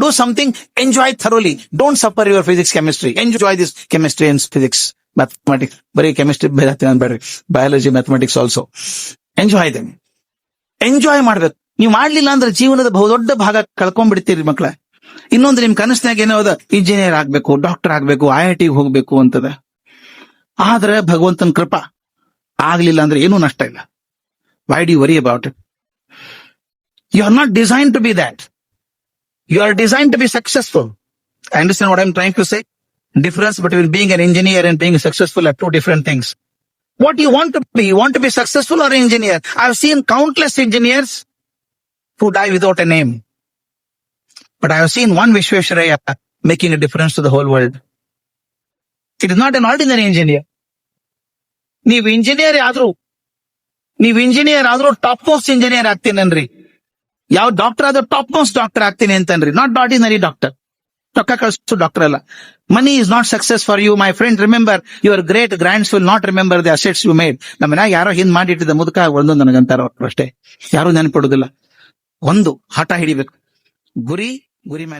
do something, enjoy thoroughly. Don't suffer your physics, chemistry. Enjoy this chemistry and physics, mathematics. Very chemistry, biology, mathematics also. Enjoy them. Enjoy ಮಾಡ್ಬೇಕು ನೀವು ಮಾಡ್ಲಿಲ್ಲ ಅಂದ್ರೆ ಜೀವನದ ಬಹುದೊಡ್ಡ ಭಾಗ ಕಳ್ಕೊಂಡ್ಬಿಡ್ತೀರಿ ಮಕ್ಳ ಇನ್ನೊಂದು ನಿಮ್ ಕನಸಿನಾಗ ಏನೋ ಅದ ಇಂಜಿನಿಯರ್ ಆಗ್ಬೇಕು ಡಾಕ್ಟರ್ ಆಗ್ಬೇಕು ಐ ಐ ಟಿಗೆ ಹೋಗ್ಬೇಕು ಅಂತದ ಆದ್ರೆ ಭಗವಂತನ ಕೃಪಾ ಆಗ್ಲಿಲ್ಲ ಅಂದ್ರೆ ಏನೂ ನಷ್ಟ ಇಲ್ಲ why the worry about it you are not design to be that You are design to be successful I understand what I'm trying to say difference between being an engineer and being successful are two different things what you want to be. You want to be successful or an engineer. I've seen countless engineers who die without a name. But I have seen one Vishwesharaya making a difference to the whole world. It is not an ordinary engineer. ನೀವು engineer ಆದ್ರೂ ನೀವು engineer ಆದ್ರೂ top most engineer ಆಗ್ತೀನನ್ರಿ ಯಾವ doctor ಆದ್ರೆ top most doctor ಆಗ್ತೀನಿ ಅಂತನ್ರಿ. Not ordinary doctor ರೊಕ್ಕ ಕಳಿಸು ಡಾಕ್ಟರ್ ಅಲ್ಲ. Money is not success for you my friend remember your great grands will not remember the assets you made ನಮ್ಮ ಮನ್ಯಾಗ ಯಾರೋ ಹಿಂದ್ ಮಾಡಿಟ್ಟಿದ್ದ ಮುದುಕ ಒಂದು ನನಗಂತಾರ ಅಷ್ಟೇ. ಯಾರು ನೆನಪಿಡುದಿಲ್ಲ. ಒಂದು ಹಠ ಹಿಡಿಬೇಕು. ಗುರಿ ಗುರಿ